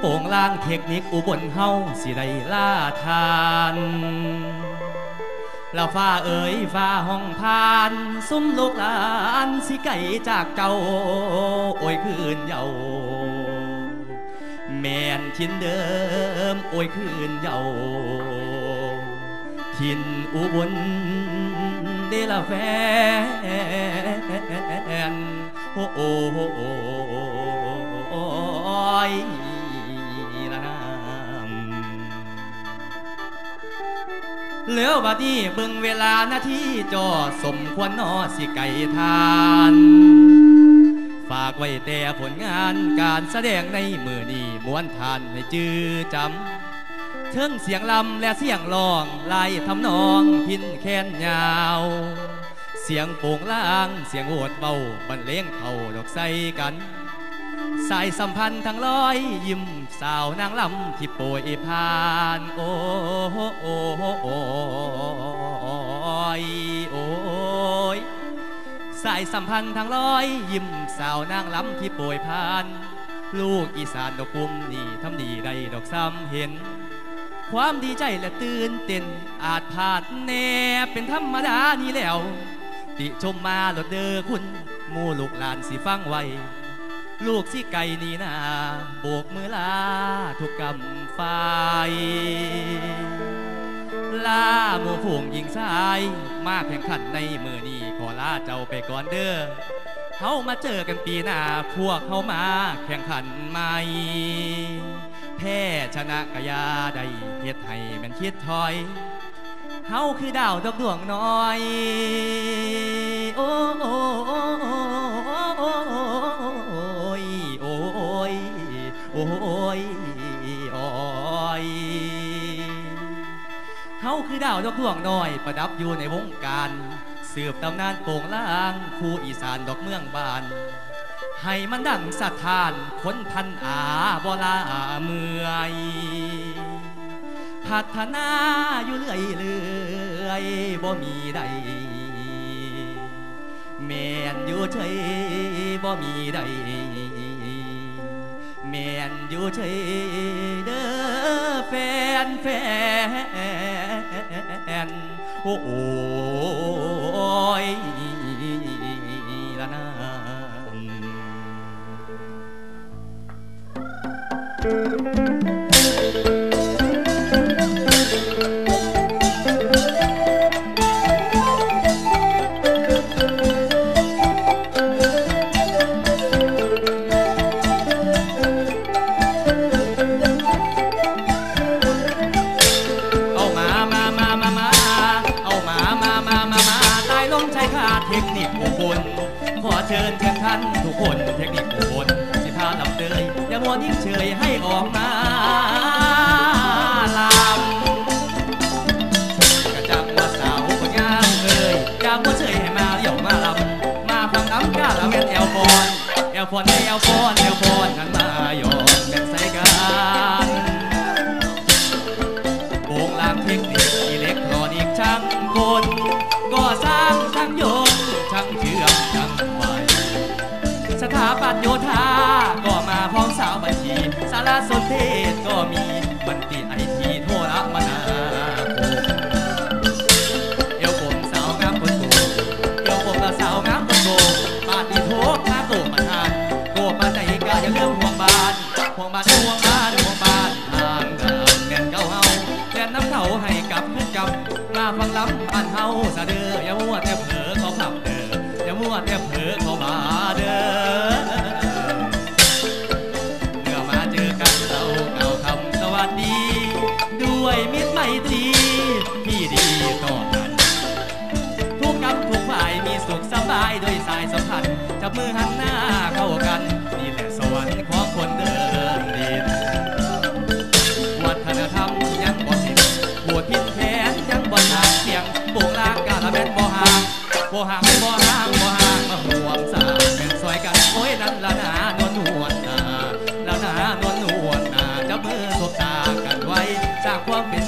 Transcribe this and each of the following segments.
โป่งล่างเทคนิคอุบลเฮาสิได้ล่าทานแล้วฟ้าเอ๋ยฟ้าห้องพานซุ้มลูกหลานสิไก่จากเจ้าโอ้ยคืนเยาแม่นทินเดิมโอ้ยคืนเยาทินอุบลเดละแฟนโอ้โอ้ เหลือบัดนี้เบิ่งเวลานาทีจอสมควรนอสิไก่ทาน ฝากไว้แต่ผลงานการแสดงในมือนี้มวนทานให้จื้อจำเทิงเสียงลำและเสียงร้องไล่ทำนองพินแค้นยาว เสียงโป่งล่าง เสียงโหดเบาบรรเลงเข้าดอกใสกัน สายสัมพันธ์ทั้งร้อยยิ้มสาวนางลำที่โปรยผ่านโอ้โอ้โอ้ยโอ้ยสายสัมพันธ์ทั้งร้อยยิ้มสาวนางลำที่โปรยผ่าน ลูกอีสานดอกกุมนี่ทำดีได้ดอกซ้ำเห็น ความดีใจและตื่นเต้นอาจพลาดแน่เป็นธรรมดานี่แล้ว ติชมมาหลดเด้อคุณมู่ลูกหลานสิฟังไว้ ลูกสิไก่นี่นาโบกมือลาทุกกำไฟลาหมู่ฝูงหญิงชาย มากแข่งขันในมือนี้ขอลาเจ้าไปก่อนเด้อเฮามาเจอกันปีหน้าพวกเฮามาแข่งขันใหม่แพ้ชนะกะยาได้เฮ็ดให้มันคิดถอยเฮาคือดาวดอกดวงน้อย โอ้โอ้โอ้ ดาวดอกดวงน้อย ประดับอยู่ในวงการสืบตำนานโป่งล่างคู่อีสานดอกเมืองบาน ให้มันดังสะท้านคนพันอาบลาเมื่อยพัฒนาอยู่เรื่อยเรื่อยบ่มีใดแม่นอยู่เฉยบ่มีใดแม่นอยู่เฉยเด้อแฟนแฟน โเชิญเชิญท่านทุกคนเทคนิคอุบลสิพาลำเตยอย่ามัวนิ่งเฉยให้ออกมาลำกระจังว่าสาวคนงามเอ่ยอย่ามัวเฉยให้มาเหยี่ยวมาลำมาฟังน้ำกาละเม็ดแอลฟอนแอลฟอนแอลฟอนแอลฟอนนั้น โยธา ก็มาพร้อมสาวบัญชีสารสนเทศก็มีบัณฑิตไอทีโทรมนาเอวผมสาวงามคนโตเอวผมสาวงามคนโตปาติโทษมาโตประทานโกปาใจกาอย่าเรื่องห่วงบ้านห่วงบ้านห่วงบ้านห่วงบ้านทางเดิมแม่นเก่าเฮาแล่นน้ำเขาให้กับขึ้นกำมาฟังล้ำบ้านเฮาสะเดืออย่ามัวแต่เผลอเขาขับเด้ออย่ามัวแต่เผลอ มือหันหน้าเข้ากัน นี่แหละสวรรค์ของคนเดินดินวัฒนธรรมยังบ่สิ้นบวชพินแผนยังบ่ทางเสียงโป่งลางกาละแม่นบ่ห่างบ่ห่างบ่ห่างบ่ห่างมาห่วงสางแม่นซอยกันโอ้ยนั่นละนานวลนวลนาละนานวลนวลนาจับมือสบตากันไว้สร้างความเป็น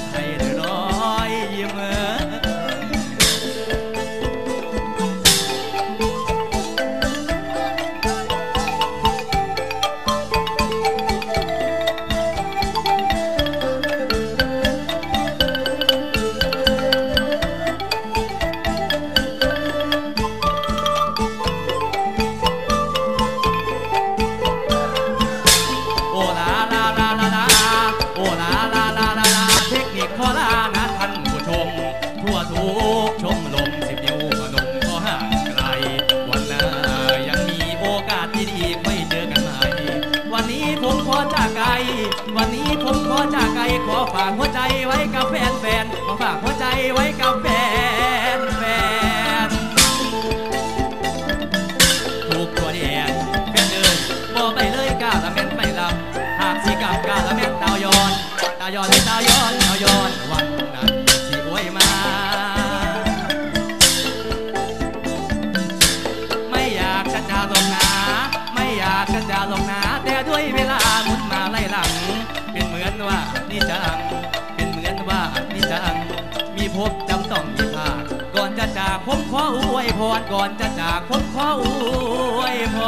ผมขอจากไกลวันนี้ผมขอจากไกลขอฝากหัวใจไว้กับแฟนแฟนขอฝากหัวใจไว้กับแฟนแฟนถูกตัวแดงแฟนเลยบอกไปเลยกาละแม่นไม่ลำหากสิกับกาละแม่นตายยอนตายยอนตายยอนาลงนาแต่ด้วยเวลาหมุนมาไล่หลัง เป็นเหมือนว่านี่จัง เป็นเหมือนว่านี่จัง มีพบจำต้องมีพาดก่อนจะจากผมขออวยพรก่อนจะจากผมขออวยพ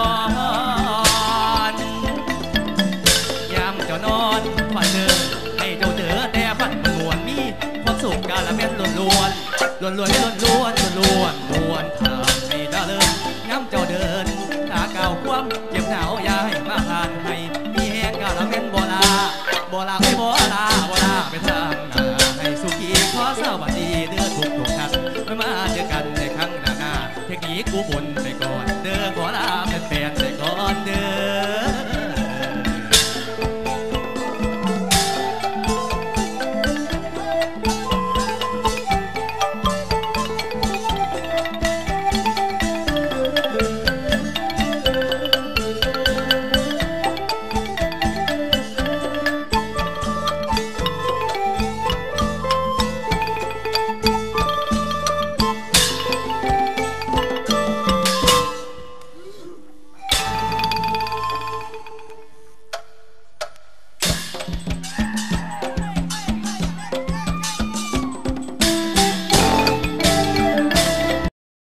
รยามเจ้านอนฝันเจอให้เจ้าเจอแต่ฝันมันมวนมีความสุขกาละเม็ดล้วนล้วนล้วนล้